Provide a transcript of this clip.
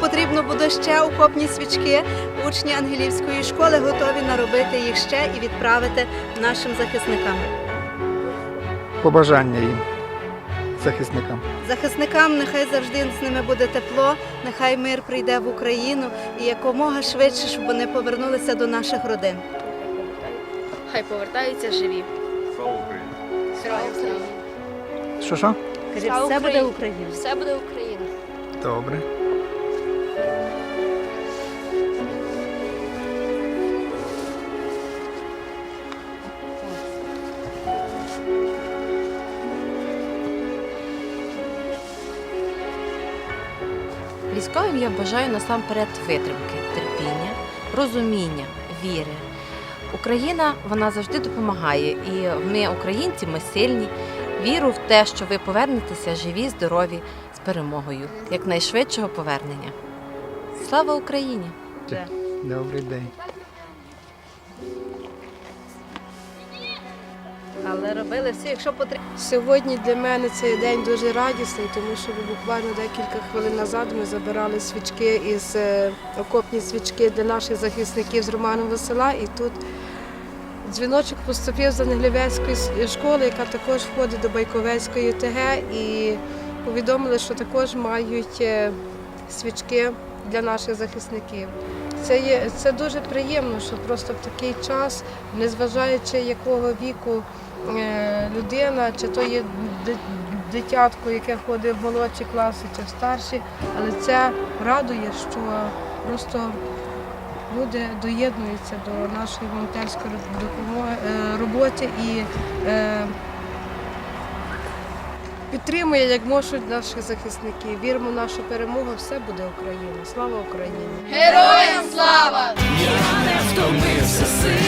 потрібно буде ще окопні свічки, учні ангелівської школи готові наробити їх ще і відправити нашим захисникам. Побажання їм, захисникам. Захисникам нехай завжди з ними буде тепло, нехай мир прийде в Україну і якомога швидше, щоб вони повернулися до наших родин. Хай повертаються живі. Героям слава. Що що? Кажіть, все буде Україна. Все буде Україна. Добре. Військовим я бажаю насамперед витримки, терпіння, розуміння, віри. Україна вона завжди допомагає, і ми, українці, ми сильні. Віру в те, що ви повернетеся живі, здорові з перемогою, якнайшвидшого повернення. Слава Україні! Добрий день. Але робили всі, якщо потрібно. Сьогодні для мене цей день дуже радісний, тому що буквально декілька хвилин назад ми забирали свічки із е, окопні свічки для наших захисників з Романового села. І тут дзвіночок поступив з Англівецької школи, яка також входить до Байковецької ТГ, і повідомили, що також мають е, свічки для наших захисників. Це є це дуже приємно, що просто в такий час, незважаючи якого віку людина, чи то є ди- дитятко, яке ходить в молодші класи, чи в старші, але це радує, що просто люди доєднуються до нашої волонтерської допомоги е, роботи і е, підтримує, як можуть наших захисників. Віримо в нашу перемогу, все буде Україна. Слава Україні! Героям слава! Я не втомився, я